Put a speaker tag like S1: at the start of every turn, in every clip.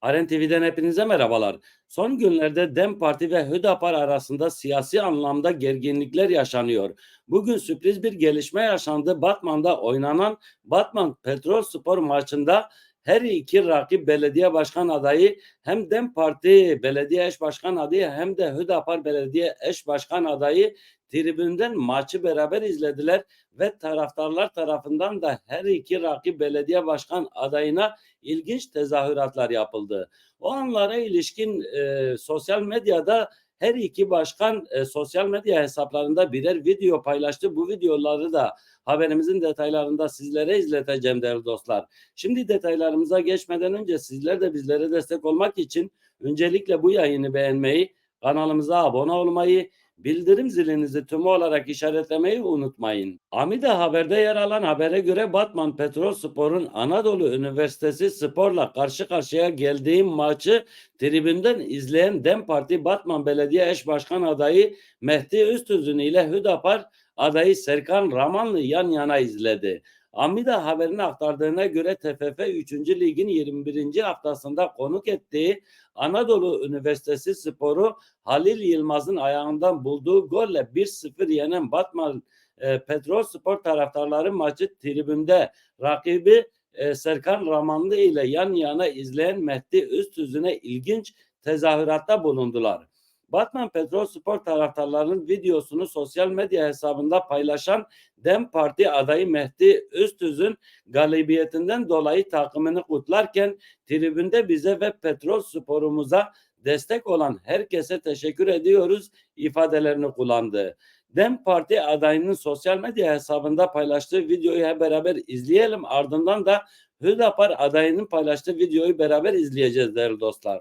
S1: Aren TV'den hepinize merhabalar. Son günlerde DEM Parti ve Hüdapar arasında siyasi anlamda gerginlikler yaşanıyor. Bugün sürpriz bir gelişme yaşandı. Batman'da oynanan Batman Petrol Spor maçında her iki rakip belediye başkan adayı hem DEM Parti belediye eş başkan adayı hem de Hüdapar belediye eş başkan adayı tribünden maçı beraber izlediler ve taraftarlar tarafından da her iki rakip belediye başkan adayına ilginç tezahüratlar yapıldı. O anlara ilişkin e, sosyal medyada her iki başkan e, sosyal medya hesaplarında birer video paylaştı. Bu videoları da haberimizin detaylarında sizlere izleteceğim değerli dostlar. Şimdi detaylarımıza geçmeden önce sizler de bizlere destek olmak için öncelikle bu yayını beğenmeyi, kanalımıza abone olmayı, bildirim zilinizi tümü olarak işaretlemeyi unutmayın. Amide Haber'de yer alan habere göre Batman Petrol Spor'un Anadolu Üniversitesi Spor'la karşı karşıya geldiği maçı tribünden izleyen DEM Parti Batman Belediye Eş Başkan adayı Mehdi Üstüzün ile Hüdapar adayı Serkan Ramanlı yan yana izledi. Amida haberinin aktardığına göre TFF 3. Lig'in 21. haftasında konuk ettiği Anadolu Üniversitesi Sporu Halil Yılmaz'ın ayağından bulduğu golle 1-0 yenen Batman e, Petrol Spor taraftarları maçı tribünde rakibi e, Serkan Ramanlı ile yan yana izleyen Mehdi Üstüzüne ilginç tezahüratta bulundular. Batman Petrol Spor taraftarlarının videosunu sosyal medya hesabında paylaşan DEM Parti adayı Mehdi Üstüz'ün galibiyetinden dolayı takımını kutlarken tribünde bize ve Petrol Spor'umuza destek olan herkese teşekkür ediyoruz ifadelerini kullandı. DEM Parti adayının sosyal medya hesabında paylaştığı videoyu hep beraber izleyelim. Ardından da Hüdapar adayının paylaştığı videoyu beraber izleyeceğiz değerli dostlar.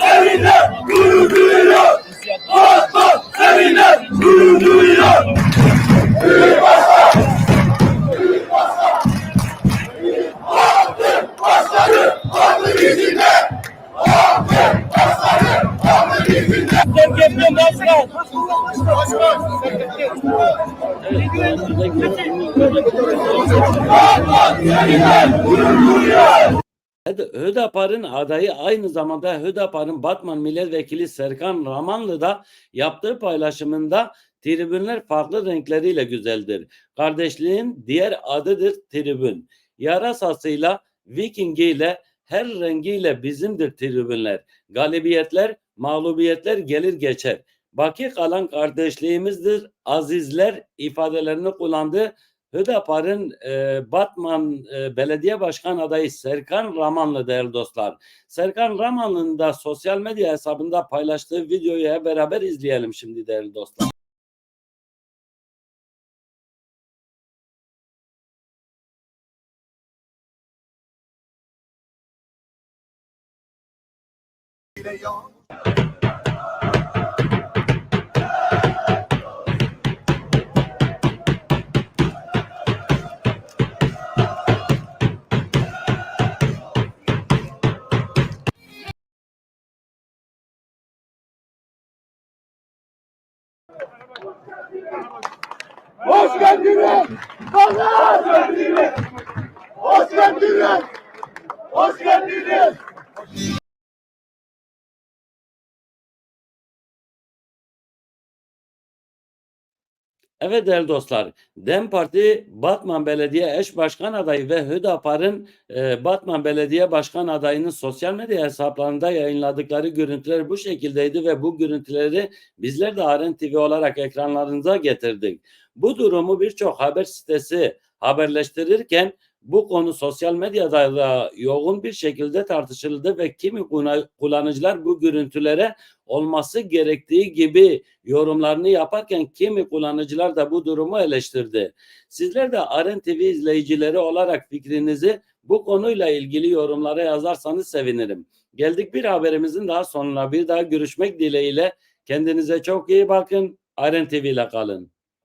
S2: Seninle gurur duyuyor. Batman seninle gurur duyuyor. Büyük başkan. Büyük başkan. Altın başkanı aldı bizimle. Altın başkanı aldı bizimle.
S1: Başkan.
S2: Batman seninle gurur duyuyor.
S1: Hüdapar'ın adayı aynı zamanda Hüdapar'ın Batman Milletvekili Serkan Ramanlı da yaptığı paylaşımında tribünler farklı renkleriyle güzeldir. Kardeşliğin diğer adıdır tribün. Yarasasıyla, Vikingiyle, her rengiyle bizimdir tribünler. Galibiyetler, mağlubiyetler gelir geçer. Baki kalan kardeşliğimizdir, azizler ifadelerini kullandı. Hüdapar'ın e, Batman e, Belediye Başkan adayı Serkan Ramanlı değerli dostlar. Serkan Ramanlı'nın da sosyal medya hesabında paylaştığı videoyu hep beraber izleyelim şimdi değerli dostlar.
S2: Hoş geldiniz. Hoş geldiniz. Hoş geldiniz. Hoş geldiniz.
S1: Evet değerli dostlar, DEM Parti Batman Belediye Eş Başkan adayı ve Hüdapar'ın e, Batman Belediye Başkan adayının sosyal medya hesaplarında yayınladıkları görüntüler bu şekildeydi ve bu görüntüleri bizler de Aren TV olarak ekranlarınıza getirdik. Bu durumu birçok haber sitesi haberleştirirken bu konu sosyal medyada da yoğun bir şekilde tartışıldı ve kimi kullanıcılar bu görüntülere olması gerektiği gibi yorumlarını yaparken kimi kullanıcılar da bu durumu eleştirdi. Sizler de Aren TV izleyicileri olarak fikrinizi bu konuyla ilgili yorumlara yazarsanız sevinirim. Geldik bir haberimizin daha sonuna bir daha görüşmek dileğiyle. Kendinize çok iyi bakın. Aren TV ile kalın.